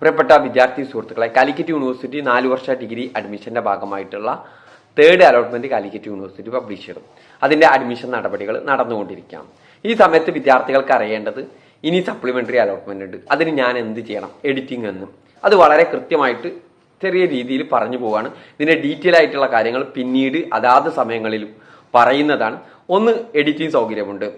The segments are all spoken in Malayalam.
പ്രിയപ്പെട്ട വിദ്യാർത്ഥി സുഹൃത്തുക്കളെ കാലിക്കറ്റ് യൂണിവേഴ്സിറ്റി നാല് വർഷ ഡിഗ്രി അഡ്മിഷന്റെ ഭാഗമായിട്ടുള്ള third allotment Calicut university publish ചെയ്തു. അതിന്റെ അഡ്മിഷൻ നടപടികൾ നടന്നുകൊണ്ടിരിക്കാം ഈ സമയത്ത് വിദ്യാർത്ഥികൾക്ക് അറിയേണ്ടത് ഇനി സപ്ലിമെന്ററി അലോട്ട്മെന്റ് ഉണ്ട്. അതിന് ഞാൻ എന്ത് ചെയ്യണം? എഡിറ്റിംഗ് എന്ന്. അത് വളരെ കൃത്യമായിട്ട് ചെറിയ രീതിയിൽ പറഞ്ഞു പോവാണ് ഇതിന്റെ ഡീറ്റെയിൽ ആയിട്ടുള്ള കാര്യങ്ങൾ പിന്നീട് അതാത് സമയങ്ങളിലും പറയുന്നതാണ്. ഒന്ന് എഡിറ്റിംഗ് സൗകര്യമുണ്ട്.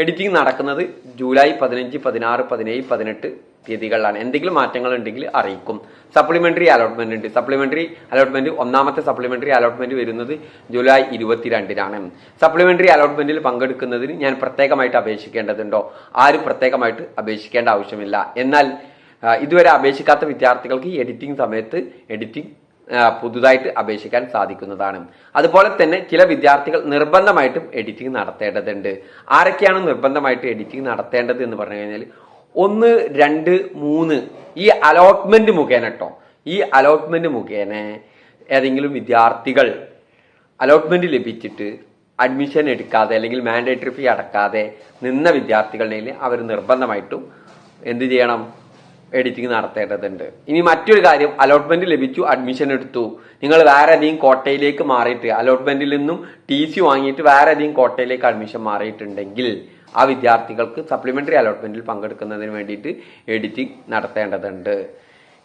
എഡിറ്റിംഗ് നടക്കുന്നത് ജൂലൈ പതിനഞ്ച് പതിനാറ് പതിനേഴ് പതിനെട്ട് തീയതികളിലാണ്. എന്തെങ്കിലും മാറ്റങ്ങൾ ഉണ്ടെങ്കിൽ അറിയിക്കും. സപ്ലിമെന്ററി അലോട്ട്മെന്റ് ഉണ്ട്. സപ്ലിമെന്ററി അലോട്ട്മെന്റ് ഒന്നാമത്തെ സപ്ലിമെന്ററി അലോട്ട്മെന്റ് വരുന്നത് ജൂലൈ ഇരുപത്തിരണ്ടിനാണ്. സപ്ലിമെന്ററി അലോട്ട്മെന്റിൽ പങ്കെടുക്കുന്നതിന് ഞാൻ പ്രത്യേകമായിട്ട് അപേക്ഷിക്കേണ്ടതുണ്ടോ? ആരും പ്രത്യേകമായിട്ട് അപേക്ഷിക്കേണ്ട ആവശ്യമില്ല. എന്നാൽ ഇതുവരെ അപേക്ഷിക്കാത്ത വിദ്യാർത്ഥികൾക്ക് എഡിറ്റിംഗ് സമയത്ത് എഡിറ്റിംഗ് പുതുതായിട്ട് അപേക്ഷിക്കാൻ സാധിക്കുന്നതാണ്. അതുപോലെ തന്നെ ചില വിദ്യാർത്ഥികൾ നിർബന്ധമായിട്ടും എഡിറ്റിംഗ് നടത്തേണ്ടതുണ്ട്. ആരൊക്കെയാണ് നിർബന്ധമായിട്ട് എഡിറ്റിംഗ് നടത്തേണ്ടത് എന്ന് പറഞ്ഞു കഴിഞ്ഞാൽ ഒന്ന് രണ്ട് മൂന്ന്. ഈ അലോട്ട്മെന്റ് മുഖേന കേട്ടോ ഈ അലോട്ട്മെന്റ് മുഖേന ഏതെങ്കിലും വിദ്യാർത്ഥികൾ അലോട്ട്മെന്റ് ലഭിച്ചിട്ട് അഡ്മിഷൻ എടുക്കാതെ അല്ലെങ്കിൽ മാൻഡേറ്ററി ഫീ അടക്കാതെ നിന്ന വിദ്യാർത്ഥികളുടെ അവർ നിർബന്ധമായിട്ടും എന്ത് ചെയ്യണം? എഡിറ്റിംഗ് നടത്തേണ്ടതുണ്ട്. ഇനി മറ്റൊരു കാര്യം അലോട്ട്മെന്റ് ലഭിച്ചു അഡ്മിഷൻ എടുത്തു. നിങ്ങൾ വേറെ ഏതെങ്കിലും കോട്ടയിലേക്ക് മാറിയിട്ട് അലോട്ട്മെന്റിൽ നിന്നും ടി സി വാങ്ങിയിട്ട് വേറെ ഏതെങ്കിലും കോട്ടയിലേക്ക് അഡ്മിഷൻ മാറിയിട്ടുണ്ടെങ്കിൽ ആ വിദ്യാർത്ഥികൾക്ക് സപ്ലിമെന്ററി അലോട്ട്മെന്റിൽ പങ്കെടുക്കുന്നതിന് വേണ്ടിയിട്ട് എഡിറ്റിംഗ് നടത്തേണ്ടതുണ്ട്.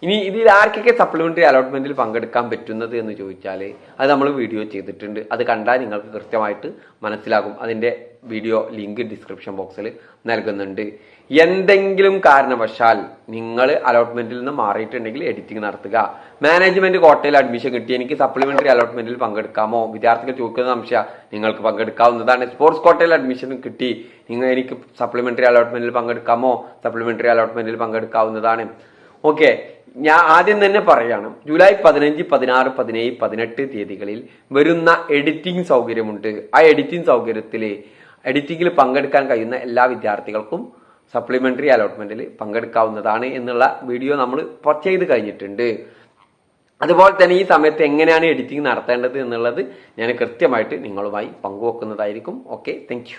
ഇനി ഇതിൽ ആർക്കൊക്കെ സപ്ലിമെന്ററി അലോട്ട്മെന്റിൽ പങ്കെടുക്കാൻ പറ്റുന്നത് എന്ന് ചോദിച്ചാൽ അത് നമ്മൾ വീഡിയോ ചെയ്തിട്ടുണ്ട്. അത് കണ്ടാൽ നിങ്ങൾക്ക് കൃത്യമായിട്ട് മനസ്സിലാകും. അതിന്റെ വീഡിയോ ലിങ്ക് ഡിസ്ക്രിപ്ഷൻ ബോക്സിൽ നൽകുന്നുണ്ട്. എന്തെങ്കിലും കാരണവശാൽ നിങ്ങൾ അലോട്ട്മെന്റിൽ നിന്ന് മാറിയിട്ടുണ്ടെങ്കിൽ എഡിറ്റിംഗ് നടത്തുക. മാനേജ്മെന്റ് കോട്ടയിൽ അഡ്മിഷൻ കിട്ടി. എനിക്ക് സപ്ലിമെന്ററി അലോട്ട്മെന്റിൽ പങ്കെടുക്കാമോ? വിദ്യാർത്ഥികൾ ചോദിക്കുന്ന സംശയ നിങ്ങൾക്ക് പങ്കെടുക്കാവുന്നതാണ്. സ്പോർട്സ് കോട്ടയിൽ അഡ്മിഷൻ കിട്ടി. നിങ്ങൾ എനിക്ക് സപ്ലിമെന്ററി അലോട്ട്മെന്റിൽ പങ്കെടുക്കാമോ? സപ്ലിമെന്ററി അലോട്ട്മെന്റിൽ പങ്കെടുക്കാവുന്നതാണ്. ഓക്കെ ഞാൻ ആദ്യം തന്നെ പറയാണ്. ജൂലൈ പതിനഞ്ച് പതിനാറ് പതിനേഴ് പതിനെട്ട് തീയതികളിൽ വരുന്ന എഡിറ്റിംഗ് സൗകര്യമുണ്ട്. ആ എഡിറ്റിംഗ് സൗകര്യത്തിൽ എഡിറ്റിംഗിൽ പങ്കെടുക്കാൻ കഴിയുന്ന എല്ലാ വിദ്യാർത്ഥികൾക്കും സപ്ലിമെന്ററി അലോട്ട്മെന്റിൽ പങ്കെടുക്കാവുന്നതാണ് എന്നുള്ള വീഡിയോ നമ്മൾ ചെയ്ത് കഴിഞ്ഞിട്ടുണ്ട്. അതുപോലെ തന്നെ ഈ സമയത്ത് എങ്ങനെയാണ് എഡിറ്റിംഗ് നടത്തേണ്ടത് എന്നുള്ളത് ഞാൻ കൃത്യമായിട്ട് നിങ്ങളുമായി പങ്കുവെക്കുന്നതായിരിക്കും. Okay thank